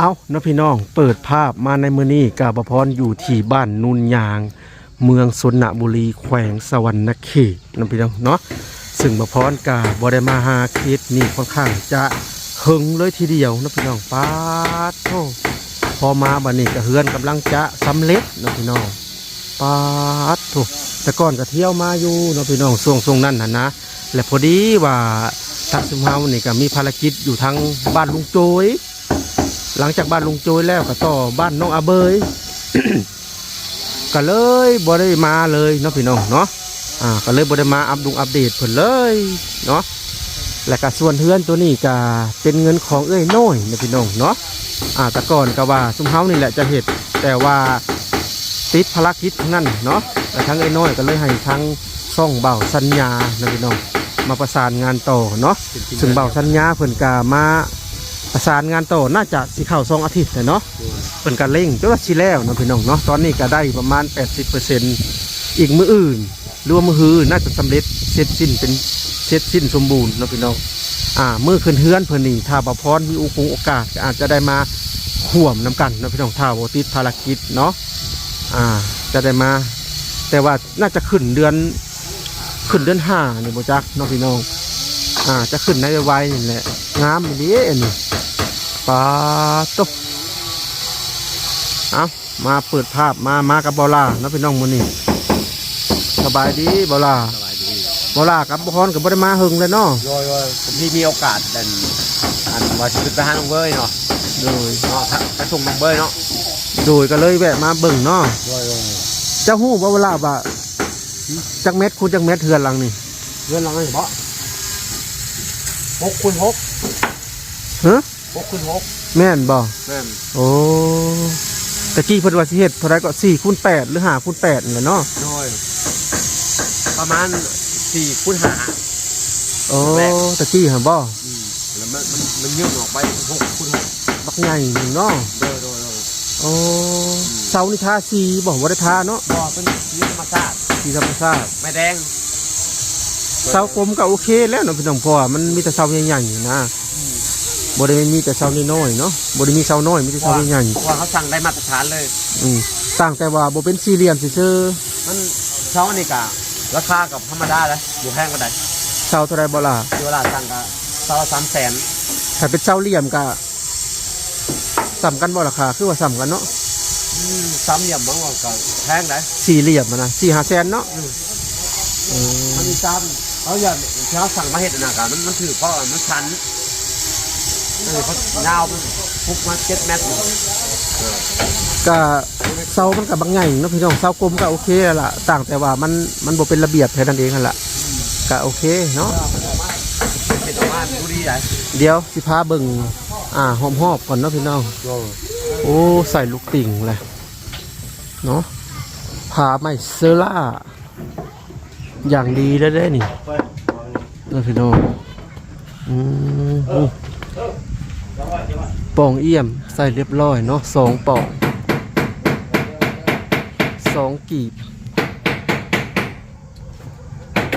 เอาเนาะพี่น้องเปิดภาพมาในมือนี้กาบพรอยู่ที่บ้านนุนยาง เมืองสนบุรีแขวงสวรรณเขตเนะพี่น้องเนาะซึ่งบพรกาบได้มาหาเคสนี่ค่อนข้างจะหึงเลยทีเดียวนะพี่น้องปาดโทพอมาบัดนี้ก็เฮือนกำลังจะสำเร็จนะพี่น้องปาดโทแต่ก่อนก็เที่ยวมาอยู่นะพี่น้องช่วงช่วงนั้นนะนะและพอดีว่าทางซุมเฮานี่ก็มีภารกิจอยู่ทางบ้านลุงโจย หลังจากบ้านลุงโจยแล้วก็ต่อบ้านน้องอาเบยก็เลยบ่ได้มาเลยเนาะพี่น้องเนาะอ่าก็เลยบ่ได้มาอัปดุงอัปเดตเพิ่นเลยเนาะและก็ส่วนเฮือนตัวนี้ก็เป็นเงินของเอ้ยน้อยเนาะพี่น้องเนาะอ่าแต่ก่อนก็ว่าซุ้มเฮานี่แหละจะเฮ็ดแต่ว่าติดภารกิจนั้นเนาะแต่ทั้งเอ้ยน้อยก็เลยให้ทั้งซ่องเบาสัญญาเนาะพี่น้องมาประสานงานต่อเนาะซึ่งเบาสัญญาเพิ่นกามา ประสานงานต่อน่าจะสิเข้าสองอาทิตย์แต่เนาะเพิ่นก็เร่งจนว่าสิแล้วเนาะพี่น้องเนาะตอนนี้ก็ได้ประมาณ 80%อีกมืออื่นหรือว่ามือฮือน่าจะสำเร็จเสร็จสิ้นเป็นเสร็จสิ้นสมบูรณ์เนาะพี่น้องอ่ามือขึ้นเฮือนเพิ่นนี่ถ้าบ่พรมีโอกงโอกาสก็อาจจะได้มาห่วมน้กันเนาะพี่น้องถ้าบ่ติดภารกิจเนาะอ่าจะได้มา แต่ว่าน่าจะขึ้นเดือนขึ้นเดือนห้านี่บ่จักเนาะพี่น้องอ่าจะขึ้นในไวๆนี่แหละ งามดีอันนี้ปลาตุ๊บเอามาเปิดภาพมามากับบอลาเนาะพี่น้องมือนี่สบายดีบอลาสบายดีบอลากับบอลกับบได้มาหึงเลยเนาะโยโยผมที่มีโอกาสเดินอันว่าจะขึ้นไปหาน้องเบยเนาะโดยเนาะถ้าไปส่งน้องเบยเนาะโดยก็เลยแวะมาเบิ่งเนาะโยโยเจ้าหู้บ่เวลาบ่าจักเม็ดคูณจักเม็ดเทือนหลังนี่เรื่องหลังนี่บ่หกคูณหก ฮะหกคูณหกแม่นบ่แม่นโอ้ตะกี้เพิ่นว่าสิเฮ็ดเท่าไรก็4คูณ8หรือ5คูณ8นั่นแหละเนาะโดยประมาณสี่คูณห้า โอ้ตะกี้หั่นบ่อืมแล้วมันมันมันยื่นออกไปหกคูณหกบักใหญ่หนึ่งเนาะโดยโดยโดยโอ้เสานี่ทาสีบอกว่าได้ทาเนาะบ่เป็นสีธรรมชาติสีธรรมชาติไม่แดงเสากลมก็โอเคแล้วเนาะพี่น้องพ่อมันมีแต่เสาใหญ่ๆนะ บ่ได้มีแต่เสาน้อยๆเนาะบ่ได้มีเสาน้อยมีแต่เสาใหญ่เพราะว่าเขาสั่งได้มาตรฐานเลย ๆอืมต่างแต่ว่าบ่เป็นสี่เหลี่ยมซื่อมันเช้านี่กะราคากับธรรมดาเลยอยู่แพงก็ได้ๆเสาเท่าไรบ่ล่ะที่เวลาสั่งกะเช้าสามแสนถ้าเป็นเสาเหลี่ยมก็ซ้ำกันบ่ราคาคือว่าซ้ำกันเนาะอืมสามเหลี่ยมบางว่าก็แพงได้ สี่เหลี่ยมอะนะสี่ห้าแสนเนาะเออมันมีจำเขาอย่าเช้าสั่งมาเห็ดนะกะมันมันถือเพราะว่ามันชัน เออเขายาวพุกมาเจ็ดเมตรก็เสามันก็บางใหญ่เนาะพี่น้องเสากลมก็โอเคแล้วล่ะต่างแต่ว่ามันมันบ่เป็นระเบียบแค่นั้นเองนั่นแหละก็โอเคเนาะเห็ดออกมาดูดีใหญ่เดี๋ยวสิพาเบิ่งอ่าหอมหอบก่อนเนาะพี่น้องโอ้ใส่ลูกติ่งเลยเนาะพาไม่เซอร่า อย่างดีได้ได้นี่เนาะพี่น้องอืมอู้ ปองเอี่ยมใส่เรียบร้อยเนาะสองปองสองกีบ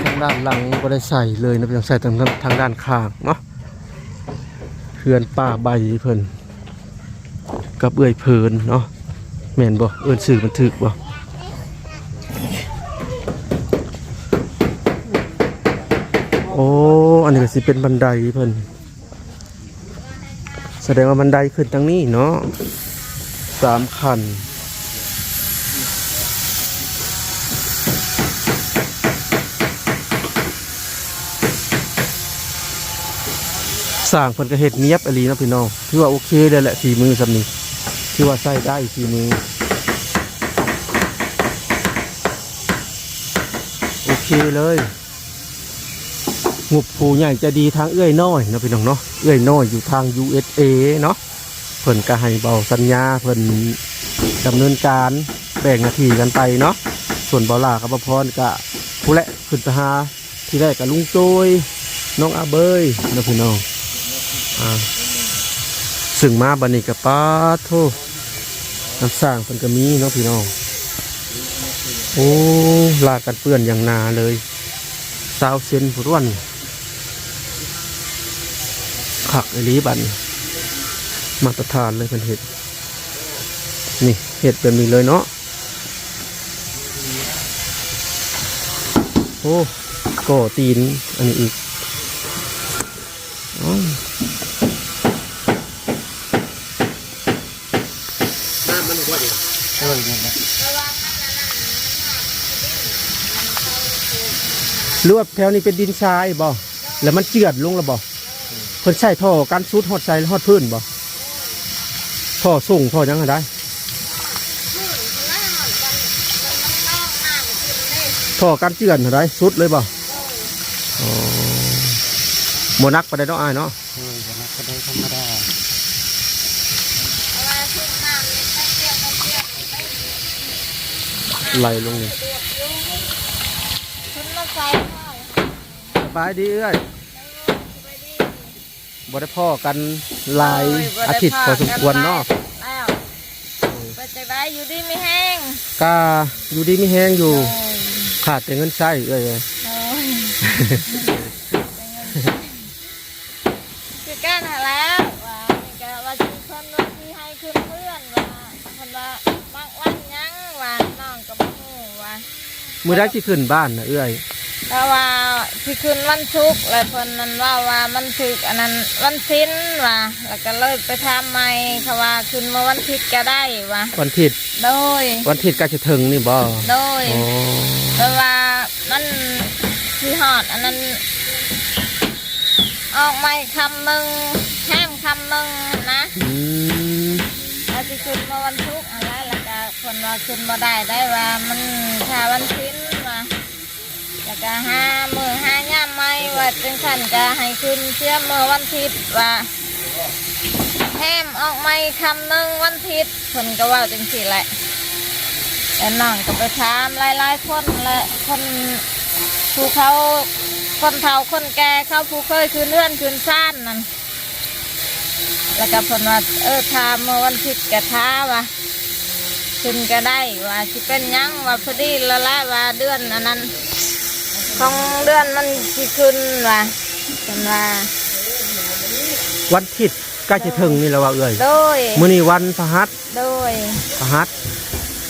ทางด้านหลังก็ได้ใส่เลยนะพี่น้องใส่ทางทางด้านข้างเนาะเพื่อนป้าใบเพิ่นกับเอื่อยเพลินเนาะแม่นบ่เอื่นสื่อมันถึกบ่โอ้ อันนี้ก็สิเป็นบันไดเพิ่น ดงว่าบันไดขึ้นทางนี้เนาะสามคันสร้างเพิ่นก็เฮ็ดเนียบอหลีนะพี่น้องถือว่าโอเคเลยแหละฝีมือสำนี้ถือว่าใช้ได้ฝีมือโอเคเลย งบผู้ใหญ่จะดีทางเอื้อยน้อยนะพี่น้องเนาะเอื้อยน้อยอยู่ทาง USA เนาะเพิ่นก็ให้เบาสัญญาเพิ่นดำเนินการแบ่งหน้าที่กันไปเนาะส่วนเบาลากับพรก็ผู้และขึ้นไปหาที่แรกกับลุงโจยน้องอาเบยนะพี่น้องอ่าซึ่งมาบันนี้กับป้าโทน้ำสร้างเป็นกระมีเนาะพี่น้องโอ้ลากันเปื้อนอย่างนาเลยสาวเซนผุดวัน ขักอลีบันมาตรฐานเลยเป็นเห็ด นี่เห็ดแบบนี้เลยเนาะโอ้ก่อตีนอันนี้อีกอ้าวน้ำมันหัวเดียวเออดีนะหรือว่าแถวนี้เป็นดินทรายบ่แล้วมันเจือดลงแล้วบ่ เพิ่นใส่ท่อการซูดฮอดใส่ฮอดพื้นบ่ท่อส่งท่อหยังไงได้ท่อการเจือนอะไรสุดเลยบ่อ๋อโมนักไปได้เนาะอายเนาะเออวันนั้นก็ได้ธรรมดาไหลลงเลยคุณมาใส่ข้าวสบายดีเอ้ย บ่ได้พ่อกันหลายอาทิตย์พอสมควรเนาะแล้วไปจะได้อยู่ดีไม่แห้งกาอยู่ดีมีแห้งอยู่โอ้ยขาดแต่เงินใช้เอ้ยโอ้ยคือการหาแล้วว่านี่ก็ว่าสิคนว่าที่ให้คืนเพื่อนว่าคนว่าบางวันยังว่าน้องก็บ่ฮู้ว่ามื้อได้ที่ขึ้นบ้านนะเอ้ย แต่ว่าที่คืนวันศุกร์แล้วเพิ่นนั้นว่าว่ามันถึกอันนั้นวันศิลว่าแล้วก็เลยไปทำใหม่เขาว่าคืนเมื่อวันอาทิตย์ก็ได้ว่าวันทิศโดย วันทิศก็จะถึงนี่บ่โดยอ๋อเพราะว่ามันที่หอดอันนั้น ออกไม่คำมึงแห้มคำมึงนะอืมแล้วที่ขึ้นมาวันทุกร์อะไรแล้วก็คนว่าขึ้นมาได้ได้ว่ามันถ้าวันสิ้นว่า แล้วก็ห้ามือห้าย่ามไม่ว่าจังสันก็ให้ขึ้นเชื่อมือวันทิศว่าแห้มออกไม่คำหนึ่งวันทิศคนก็ว่าจังสิแหละแต่น้องก็ไปถามหลายๆคนและคนผู้เขาคนเฒ่าคนแก่เขาผู้เคยคืนเลื่อนคืนซ่านนั่นแล้วก็เพนว่าเออทามเมื่อวันทิศกะท้าว่าขึ้นก็ได้ว่าสิเป็นยังว่าพอดีละละว่าเดือนอันนั้น ของเดือนมันสิขึ้นว่าเป็นว่าวันทิศก็จะถึงนี่แหละว่าเอ้ยโดยมื้อนี้วันพฤหัสโดย พฤหัส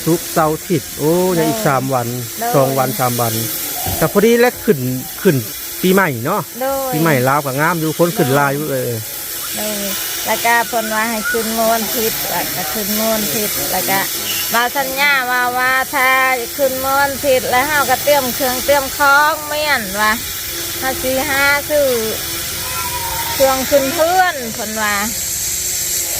ศุกร์เสาร์อาทิศโอ้ยังอีกสามวันได้สองวันสามวัน แต่พอดีแล้วขึ้นขึ้นปีใหม่เนาะโดยปีใหม่ลาวกับงามอยู่คนขึ้นลายอยู่เอ้ย เลยแล้วก็เพนว่าให้ขึ้นมวนทิศแล้วก็ขึ้นมวนทิศแล้วก็มาสัญญาว่าว่าถ้าขึ้นมวนทิศแล้วเฮาก็เตรียมเครื่องเตรียมของเมียนว่าห้าสี่ห้าซื้อเครื่องขึ้นเพื่อนเพนว่า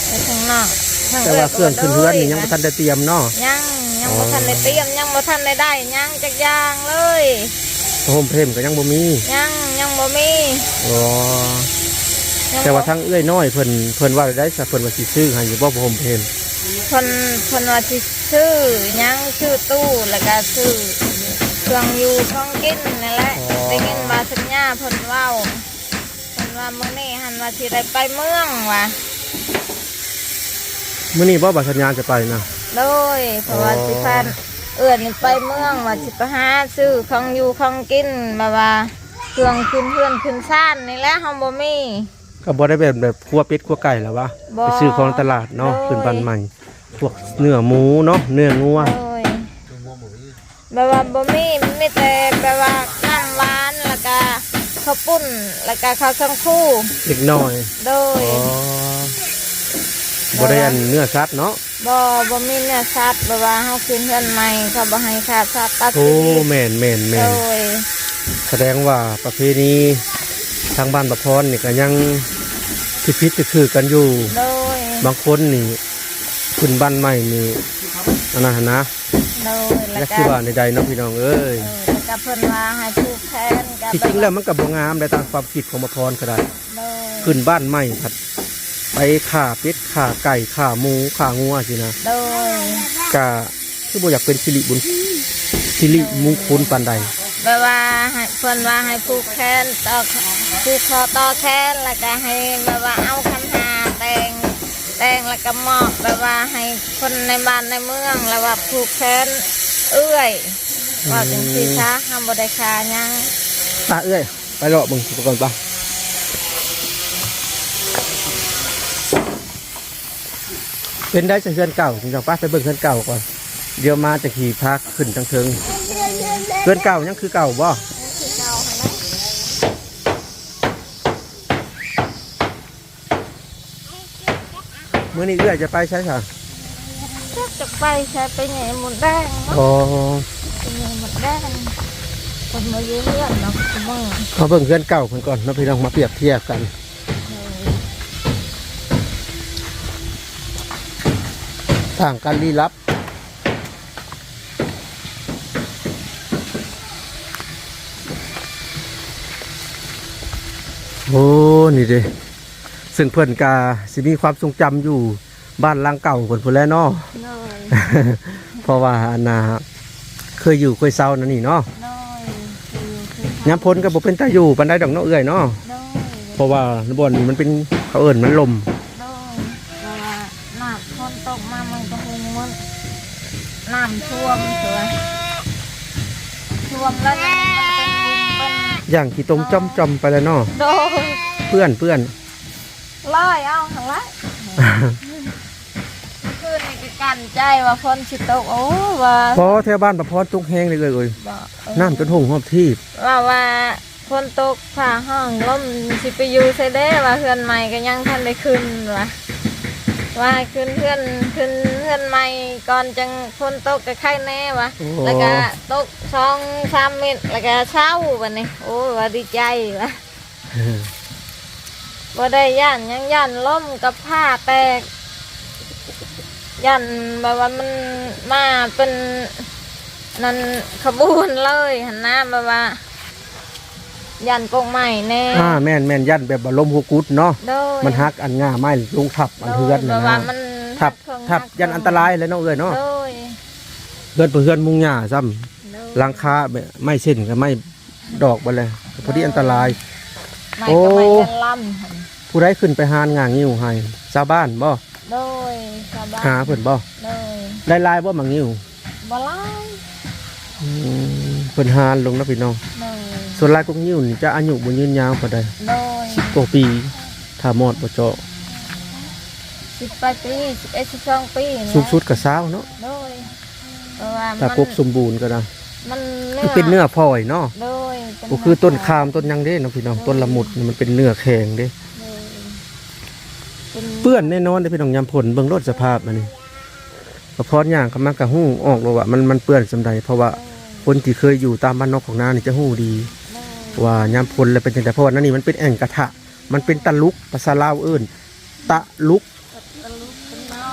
ไปข้างนอกทงแต่ว่าเครื่องขึ้นเฮือนนี่ยังบ่ทันได้เตรียมเนาะยังยังบ่ทันได้เตรียมยังบ่ทันได้ได้ยังจักอย่างเลยโฮมเพมก็ยังบ่มียังยังบ่มีอ๋อยัง แต่ว่าบ่ทั้งเอ้ยน้อยเพิ่นเพิ่นว่าได้สักเพิ่นว่าสิซื้อให้อยู่บ่โฮมเพมคนคนว่าสิซื้อหยังซื้อตู้แล้วก็ซื้อเครื่องอยู่เครื่องกินนั่นแหละได้ยินว่าสัญญาเพิ่นเว้าเพิ่นว่ามื้อนี้หันว่าสิได้ไปเมืองว่ะมื้อนี้บ่บัดสัญญาณจะไปนะโดยเพราะว่าอ๋อสิพานเอื้อนไปเมืองว่าสิไปหาซื้อของอยู่ของกินมาว่าเครื่องขึ้นเพื่อนขึ้นซ่านนี่แหละเฮาบ่มี ก็บ่ได้แบบแบบครัวเป็ดครัวไก่แล้ววะบ่ไปซื้อของตลาดเนาะโดยขึ้นบ้านใหม่ พวกเนื้อหมูเนาะเนื้องัวโดยแบบว่าบ่มีมันมีแต่แบบว่าน้ำหวานแล้วก็ข้าวปุ้นแล้วก็ข้าวสังคู่ เล็กน้อยโดยอ๋อบ่ได้อันเนื้อสัตว์เนาะบ่บ่มีเนื้อสัตว์แบบว่าเฮากินเพื่อนใหม่เขาบ่ให้ขาดสัตว์ตัดโอ้ชีวิตแม่นแม่นแม่โดนยแสดงว่าประเพณีทางบ้านประพรนี่ก็ยัง พิพิธคือกันอยู่ โดยบางคนนี่ขึ้นบ้านใหม่นี่อันนั้นนะโดยแล้และวก็คือว่าในใดๆเนาะพี่น้องเอ้ย เออแล้วก็เพิ่นว่าให้ผูกแขนกับที่จริงแล้วมันก็บ่งามในตามความคิดของประพรก็ได้ โดยขึ้นบ้านใหม่ผัดไปข่าเป็ดข่าไก่ข่าหมูข่างัวสินะโดยกะคือบ่อยากเป็นสิริบุญสิริมงคลปานใดแบบว่าให้เพิ่นว่าให้ผูกแขนต่อ ผูกคอต่อแขนแล้วก็ให้แบบว่าเอาคันหาแต่งแต่งแล้วก็มอบแบบว่าให้คนในบ้านในเมืองแล้วว่าผูกแขนเอื้อยว่าจังซี่ซะห้ามบ่ได้คาหยังตาเอ้ยไปเลาะเบิ่งอุปกรณ์ป่ะเป็นได้จากเพื่อนเก่าจริงๆป้าไปเบิ่งเพื่อนเก่าก่อน เดี๋ยวมาจะขี่พักขึ้นทางเทิงเพื่อนเก่ายังคือเก่าบ่ คือเก่าหั่นแหละ มื้อนี้เอื้อยจะไปใช่ค่ะจักจะไปใช้ไปไหนหมดแดงเนาะอ๋อไปไหนหมดแดงคนมาเยอะเลื่อนเนาะคุณมึงมาเบิ่งเพื่อนเก่าเพิ่นก่อนเนาะพี่น้องมาเปรียบเทียบกันต่างกันลี้ลับโอ้นี่เด้ ซึ่งเพื่อนกาสิมีความทรงจำอยู่บ้านหลังเก่าคนพุ่นแหล้วเนาะเลยเพราะว่าอันนาเคยอยู่เคยเศร้านั่นนี่เนาะเลยคือคือย้ำพ้นก็บ่เป็นตาอยู่ปันได้ดอกเนาะเอื้อยเนาะเลยเพราะว่าบอนนี้มันเป็นเขาเอิ้นมันลมเลยเพราะว่าน้ำฝนตกมามันก็คงมันน้ำท่วมเถอะท่วมแล้วมันเป็นบุมเป็นอย่างขี้ตมจ้อมจอมๆไปแล้วเนาะโดยเพื่อนเพื่อน ลอยเอาทั้งละคืนนี้ก็กันใจว่าฝนสิตกโอ้ว่าพอแถวบ้านประพรตุกแห้งเลยเลยเอ้ยบ่เออน้ำจนหงหอบทีบว่าว่าฝนตกผ่าห้องล่มสิไปอยู่ใส่เด้ว่าเพื่อนใหม่ก็ยังทันได้ขึ้นว่าว่าให้ขึ้นเพื่อนขึ้นเพื่อนใหม่ก่อนจังฝนตกก็ไข่แน่วะแล้วก็ตกสองสามเมตรแล้วก็เช้าวันนี้โอ้ว่าดีใจวะ บ่ได้ย่านหยังย่านล่มกับผ้าแตกย่านแบบว่ามันมาเป็นนั่นขบวนเลยหันหน้าแบบว่ายันกงใหม่แน่อ่าแม่นแม่นยันแบบบลมหัวกุดเนาะโดยมันฮักอันง่าไม้ลงทับอันเฮือนโดนะยแบบว่านะมันทับหักเครื่องทับหักยันอันตรายเลยเนาะเอ้ยเนาะโดยเฮือนเพื่อเฮือนมุงหญ้าซ้ำโดยหลังคาแบบไม่เส้นก็ไม่ดอกไปเลยพอดีอันตรายไม่โอ้ ก็ไม่เป็นลำหั่นผู้ใดขึ้นไปหานงางงิ้วให้ชาวบ้านบ่โดยชาวบ้านหาเพิ่นบ่โดยได้ลายบ่มังงิ้วบ่ไล่อืมเพิ่นหานลงนะพี่น้องโดยส่วนลายกงงิ้วนี่จะอายุบ่ยืนยาวปานใดโดย10กว่าปีถ้าหมอดบ่เจาะสิบแปดปีสิบเอ็ดสิบสองปีนะสูงสุดก็20เนาะโดยเพราะว่าถ้ามันกกสมบูรณ์ก็ได้มันคือเป็นเนื้อพลอยเนาะ โดยเป็ก็คือต้นคามต้นหยังเด้เนาะพี่น้องต้นละมุดนี่มันเป็นเนื้อแข็งเด้โดย เปื้อนแน่นอนเด้พี่น้องยามผลเบิ่งรถสภาพมันนี่กระเพาะย่างก็มันก็ฮู้ออกแล้วว่ามันมันเปื้อนสำใดเพราะว่าคนที่เคยอยู่ตามบ้านนอกของนานี่จะฮู้ดี ว่ายามพลแล้วเป็นจังไดเพราะว่านั่นนี่มันเป็นแอ่งกระทะ มันเป็นตะลุกภาษาลาวเอิ้นตะลุก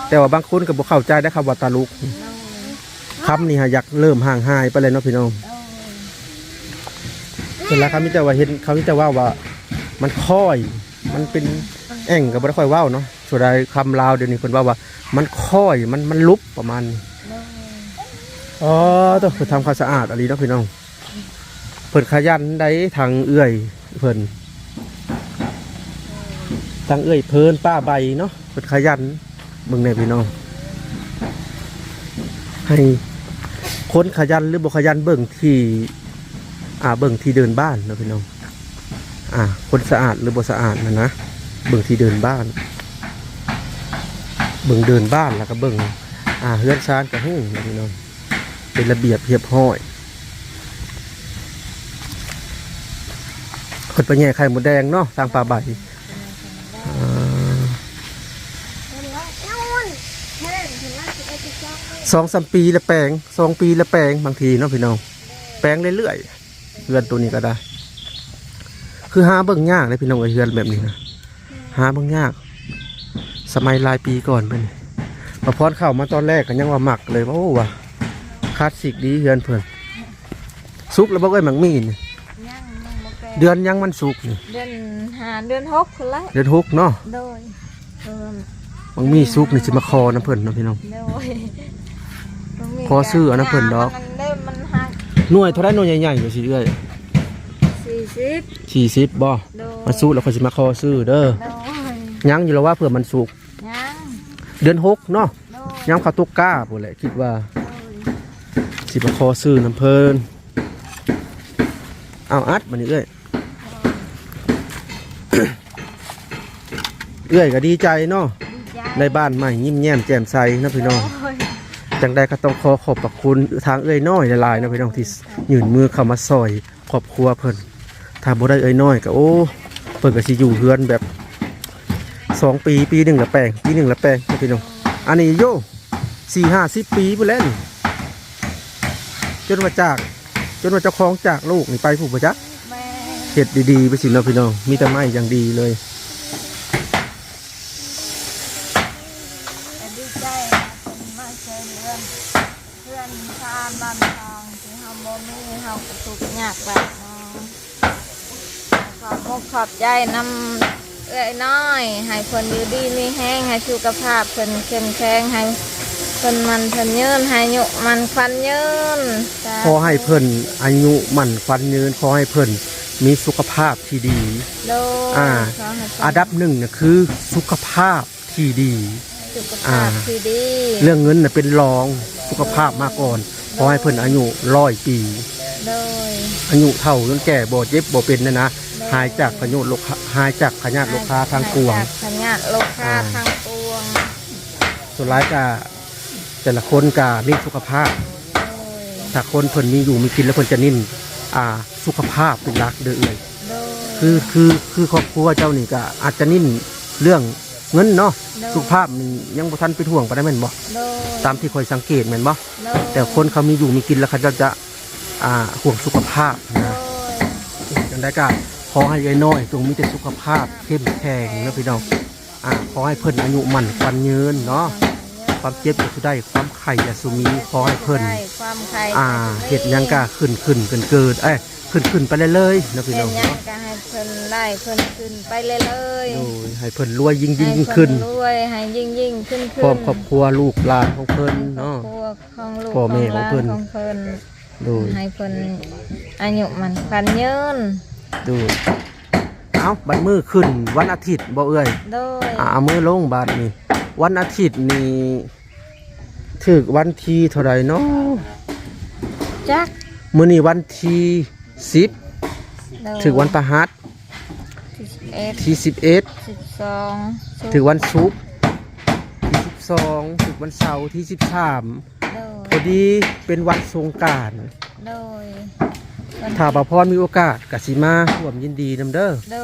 แต่ว่าบางคนก็บ่เข้าใจได้คำว่าตะลุกคำนี้ฮะอยากเริ่มห่างหายไปเลยเนาะพี่น้องโดยเวลาเขามีแต่ว่าเห็นเขามีแต่ว่าว่ามันค่อยมันเป็น แอ่งก็บ่ได้ค่อยเว้าเนาะส่วนใดคำลาวเดี๋ยวนี้เพิ่นว่าว่า มันค่อยมันมันลุบประมาณนี้โดยอ๋อต้องเพิ่นทำความสะอาดอะไรเนาะพี่น้องเพิ่นขยันได้ทางเอื้อยเพิ่นทางเอื้อยเพิ่นป้าใบเนาะเพิ่นขยันเบิ่งแน่พี่น้องให้คนขยันหรือบ่ขยันเบิ่งที่อ่าเบิ่งที่เดินบ้านเนาะพี่น้องอ่าคนสะอาดหรือบ่สะอาดนะนะ เบิ่งที่เดินบ้าน เบิ่งเดินบ้านแล้วก็เบิ่งอ่าเฮือนซานกับหู้นะพี่น้องเป็นระเบียบเรียบร้อยคนไปแย่ไข่หมูแดงเนาะทางป่าใบอ่สองสามปีละแปลงสองปีละแปลงบางทีเนาะพี่น้องแปลงเรื่อยๆเฮือนตัวนี้ก็ได้ คือหาเบิ่งยากเลยพี่น้องไอ้เฮือนแบบนี้นะ หาเบิ่งยาก สมัยหลายปีก่อนเป็นมาพรเข้ามาตอนแรกก็ยังว่าหมักเลยว่าโอ้ว่ะคลาสสิกดีเฮือนเพิ่นสุกแล้วบ่เอ้ยหมักมีนี่ยังยังบ่แก่เดือนยังมันสุกนี่เดือนหาเดือนหกคนละเดือนหกเนาะโดยเออหมักมีสุกนี่สิมาคอน้ำเพิ่นเนาะพี่น้อง โดยมันมีขอซื้อเอานะเพิ่นดอก มันเด้มันหักหน่วยเท่าไรหน่วยใหญ่ๆอยู่สิเอ้ย สี่สิบสี่สิบบ่โดยมาสุกแล้วก็สิมาคอซื้อเด้อโดยยังอยู่แล้วว่าเผื่อมันสุก ยังเดือนหกเนาะโดยย้ำเขาวตุกก้าพูดแหละคิดว่าโดยสิมาคอซื้อน้ำเพิ่นเอาอัดมานี่เอ้ย เอื้อยก็ดีใจเนาะ ดีใจในบ้านใหม่ยิ้มแย้มแจ่มใสนะพี่น้องโอ้ยจังใดก็ต้องขอขอบพระคุณทางเอ้ยน้อยหลายๆนะพี่น้องที่ยื่นมือเข้ามาซอยครอบครัวเพิ่น ถ้าบ่ได้เอ้ยน้อยก็โอ้เพิ่นก็สิอยู่เฮือนแบบสองปีปีหนึ่งละแปลงปีหนึ่งละแปลงพี่น้องอันนี้โยสี่ห้าสิบปีไปแล้วนี่จนมาจาก จนว่าเจ้าของจากลูกนี่ไปผู้ประจักเฮ็ดดีๆไปสิเนาะพี่น้องมีแต่ไม้อย่างดีเลยดีใจมาช่วยเหลือเพื่อนชาบ้านทองที่เฮาบ่มีเฮาก็ทุกยากแบบน้อง ขอบมุกขอบใจนำเอ้ยน้อย ให้เพิ่นอยู่ดีมีแห้งให้สุขภาพเพิ่นเข้มแข็งให้เพิ่นมันเพิ่นยืนให้อายุมันฟันยืนสาธุขอให้เพิ่นอายุมั่นควันยืนขอให้เพิ่นมีสุขภาพที่ดีโดยอ่าขอให้เพิ่นอันดับหนึ่งเนี่ยคือสุขภาพที่ดี สุขอ่าภาพที่ดีเรื่องเงินน่ะเป็นรองสุขภาพมาก่อนขอให้เพิ่นอายุร้อยปี โดยอายุเท่าจนแก่บ่เจ็บบ่เป็นนะนะ หายจากพยศโลกหายจากขยาดโลกค้าทางกวงจากพญาติโลกค้าอ่าทางปวงส่วนร้ายก็แต่ละคนก็มีสุขภาพโดยถ้าคนเพิ่นมีอยู่มีกินแล้วเพิ่นจะนิ่นอ่าสุขภาพเป็นหลักเด้อเอ่ยโดยคือคือคือครอบครัวเจ้านี่ก็อาจจะนิ่นเรื่องเงินเนาะโดยสุขภาพนี่ยังบ่ทันไปท่วงปานนั้นแม่นบ่โดยตามที่คอยสังเกตแม่นบ่โดยแต่คนเขามีอยู่มีกินแล้วเขาจะจะอ่าห่วงสุขภาพโดนะยจังได้ก็ ขอให้ยายน้อยจงมีแต่สุขภาพเข้มแข็งนะพี่น้องอ่าขอให้เพิ่นอายุมั่นควันยืนเนาะความเจ็บจะสุได้ความไข่จะสุมีขอให้เพิ่นได้ความใครอ่าเห็ดหยังก็ขึ้นขึ้นเกินเกิดเอ้ยขึ้นขึ้นไปเรื่อยๆนะพี่เห็น้ดองหยังเนาะก็ให้เพิ่นไล่เพิ่นขึ้นไปเรื่อยโอ้ยให้เพิ่นรวยยิ่งๆยิ่งให้ยิ่งเพิ่ขึ้นรวยให้ยิ่งยิ่งขึ้นขึ้นพร้อมครอบครัวลูกหลานของเพิ่นเนาะ ครอบครัวของลูกพ่อแม่ของเพิ่นหลาของเพิ่น โดยให้เพิ่นอายุมันพันยืน ดูเอ้าบัดมือขึ้นวันอาทิตย์บ่เอ้ยโดยอ่าเอามือลงบาดนี่วันอาทิตย์นี่ถึกวันที่เท่าไรเนาะจักมื้อนี้วันที่สิบโดยถึกวันประหัสสิบเอ็ดที่สิบเอ็ดสิบสองถึกวันศุกร์ที่สิบสองถึกวันเสาร์ที่สิบสามโดพอยดีเป็นวันสงกรารโดยวัน ถ้าบาพรมีโอกาสกสิมาร่วมยินดีนำเด้อโด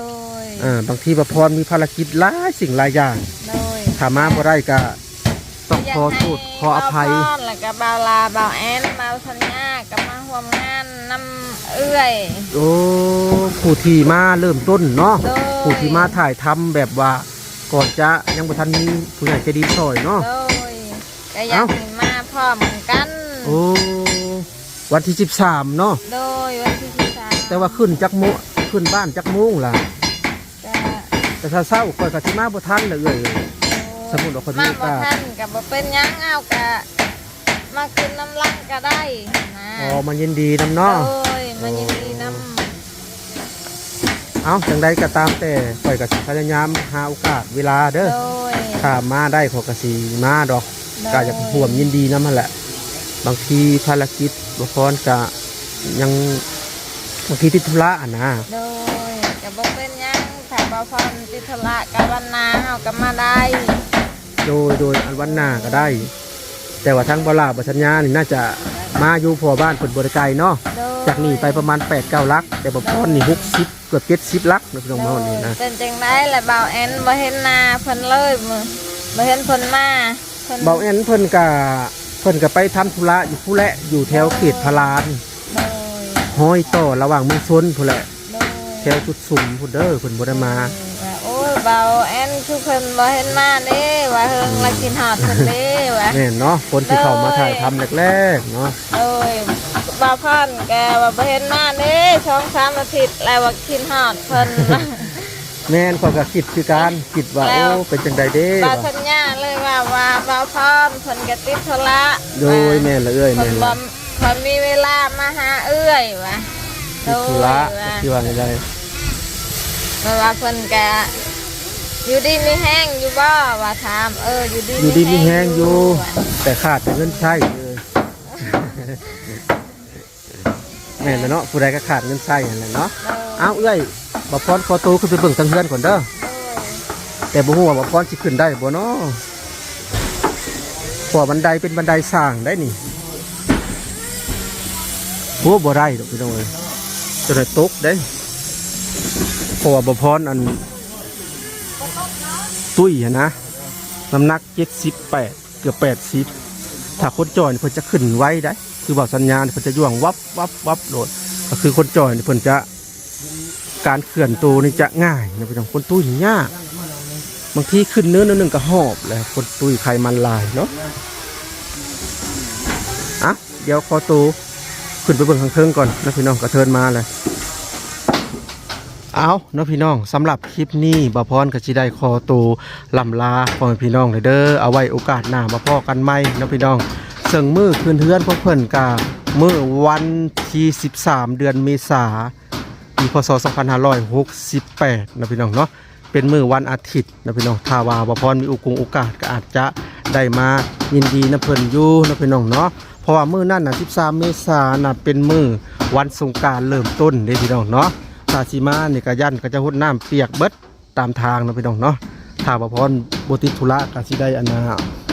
ยอ่าบางทีบาพรมีภารกิจหลายสิ่งหลายอย่างโดยถ้ามาบ่ได้ก็ต้องขอโทษขออภัยเาพ่แล้วก็บาวลาบาวแอนบาวสัญญากับมาร่วมงานน้ำเอื้อยโอ้ผู้ที่มาเริ่มต้นเนาะโดยผู้ที่มาถ่ายทำแบบว่าก่อนจะยังบ่ทันมีผู้ใหญ่ใจดีซอยเนาะโดยก็อยากให้มาพร้อมกันโอ้ วันที่13เนาะโดยวันที่สิบสามแต่ว่าขึ้นจักมุขึ้นบ้านจักมุ้งล่ะก็แต่ถ้าเศร้าคอยก็สิมาบ่ทันเลยเอ้ยสมมุติว่าคนมีมาโอกาสบ่ทันกับบ่เป็นหยังเอากะมากินน้ำลังก็ได้นะอ๋อมันยินดีนำเนาะโดยมันยินดีน้เอาจังใดก็ตามแต่ข่อยก็สิพยายามหาโอกาสเวลาเด้อำโดยถ้ามาได้ขอยก็สิมาดอกโดก็อยากร่วมยินดีนำหั่นแหละ บางทีภารกิจ บ่พรก็ยังบางทีติดธุระอะนะโดยกับบ่เป็นหยังถ้าบ่พร้อมติดธุระกับวันนาเฮาก็มาได้โดยโดยอันวันหน้าก็ได้ แต่ว่าทั้งบลาบสัญญานี่น่าจะมาอยู่พอบ้านผลบริไกลเนาะโดยจากนี่ไปประมาณ8ปดเก้าลัก แต่บ่พรนี่หกสิบเกือบเจ็ดสิบลักนะพี่น้องมาวันนี้นะเป็นจังได๋ล่ะบ่าวแอนบ่เห็นหน้าเพิ่นเลยมื้อบ่เห็นเพิ่นมาเพิ่นเบาแอนเพิ่นกะเพิ่นก็ไปทำธุระอยู่ผู้แหละอยู่แถวเขตพารานโดยห้อยต่อระหว่างเมืองชนผู้แหละโดยแถวจุดสุ่มผู้เด้อเพิ่นบ่ได้มาว่าโอ้ยเบาแอนคือเพิ่นบ่เห็นมาเด้ว่าเฮิงละกินหอดเพิ่นเด้ว่าแม่นเนาะคนที่เข้ามาถ่ายทำแรกๆเนาะโอ้ยบาวพอนแกว่าบ่เห็นมาเด้ช่องสามอาทิตย์แล้วว่ากินหอดเพิ่น แม่นข้อยก็คิดคือการคิดว่าแล้โอ้ว เป็นจังใดเด้บาวว่าสัญญาเลยว่าว่าบาวพอนเพิ่นก็ติดธุระโดยแม่นละเอ้ยเพิ่แม่นนบ่ละเพิ่นมีเวลามาหาเอื้อยว่ะติดธุระโดยว่าที่ว่าไงได้เพราะว่าเพิ่นก็อยู่ดีมีแห้งอยู่บ่ว่าถามเอออยู่ดีอยู่ดีมีแห้งอยู่ว่ะแต่ขาดแต่เงินใช้เลย แม่นแล้วเนาะผู้ใดก็ขาดเงินใช้นั่นแหละเนาะเออเอาเอ้ยบ่พรขอตูขึ้นไปเบิ่งทางเฮือนก่อนเด้อแต่บ่ฮู้ว่าบ่พรสิขึ้นได้บ่เนาะเพราะว่าบันไดเป็นบันไดสร้างได้นี่โอ้บ่ได้ดอกพี่น้องเอ้ยจะได้ตกได้เพราะว่าบ่พรอันตุ้ยนะน้ำหนัก78เกือบ80ถ้าคนจอยเพิ่นจะขึ้นไว้ได้ คือบอกสัญญาณเพิ่นจะย่วงวับวับวับโหลดก็คือคนจอยนี่เพิ่นจะการเคลื่อนตัวนี่จะง่ายนะพี่น้องคนตุ้ยนี่ยากบางทีขึ้นเนื้อนื้อหนึ่งก็หอบเลยคนตุ้ยไขมันลายเนาะอะเดี๋ยวขอตูขึ้นไปเบิ่งข้างเทิงก่อนนะพี่น้องกระเทินมาเลยเอาเนาะพี่น้องสำหรับคลิปนี้บาพรก็สิได้ขอตูลำลาพ่อพี่น้องเลยเด้อเอาไว้โอกาสหน้ามาพ่อกันใหมเนาะพี่น้อง ซึ่งมือคืนเทือนพวกเพิ่นกามือวันที่13 เดือนเมษาปีพศ2568นะพี่น้องเนาะเป็นมือวันอาทิตย์นะพี่น้องถ้าวาบพรมีโอกงโอกาสก็อาจจะได้มายินดีนะเพิ่นอยู่นะพี่น้องเนาะเพราะว่ามือนั่นนะ13 เมษาน่ะเป็นมือวันสงการเริ่มต้นเด้พี่น้องเนาะถ้าสิมาเนี่ก็ยันก็จะหดน้ำเปียกเบิดตามทางนะพี่น้องเนาะถ้าบ่พรบ่ติดธุระก็สิได้อันน่ะ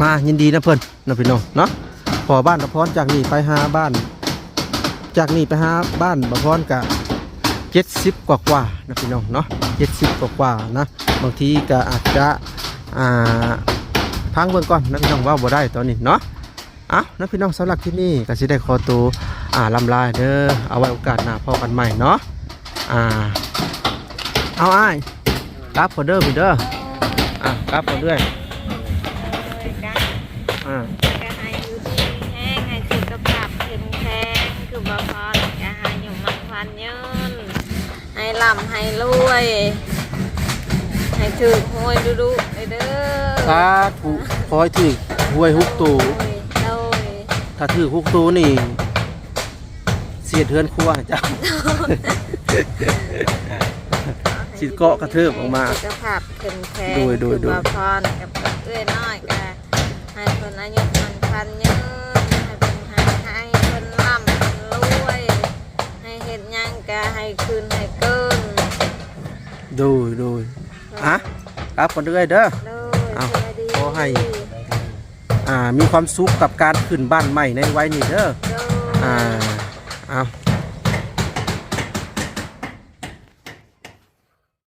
มายินดีนะเพื่อนนะพี่น้องเนาะพอบ้านบะพรจากนี่ไปหาบ้าน จากนี่ไปหาบ้านบะพรกะเจ็ดสิบกว่ากว่านะพี่น้องเนาะเจ็ดสิบกว่ากว่านะบางทีก็อาจจะอ่าพังเบื้องก่อนนะพี่น้องว่าบ่ได้ตอนนี้เนาะอ้าวนะพี่น้องสำหรับที่นี่ก็สิได้ขอตัวอ่าลำลายเด้อเอาไว้โอกาสหน้าพอกันใหม่เนาะอ่าเอาอ้ายราฟพอเด้อพี่เด้ออะราฟพอเรื่อย ให้รวย ให้ถือหวยดูดูๆไปเด้อสาธุคอยถือหวยฮุกตูโอ้ยโอ้ยถ้าถือฮุกตูนี่ เสียเทือนครัวจ้ะ สิเกาะกระเทิบออกมาสุขภาพแข็งแรงโดยโดยโดยคือบาพรกับเอื้อยน้อยก็ให้คนอายุมันพันยืนให้เป็นหาให้คนร่ำคนรวย ให้เห็นยังก็ให้คืนให้เกิน โดยโดยอะครับคนเรื่อยเด้อโดยเอาสวัสดีขอให้ อ่ามีความสุขกับการขึ้นบ้านใหม่ในไว้นี่เด้อโดยอ่าเอา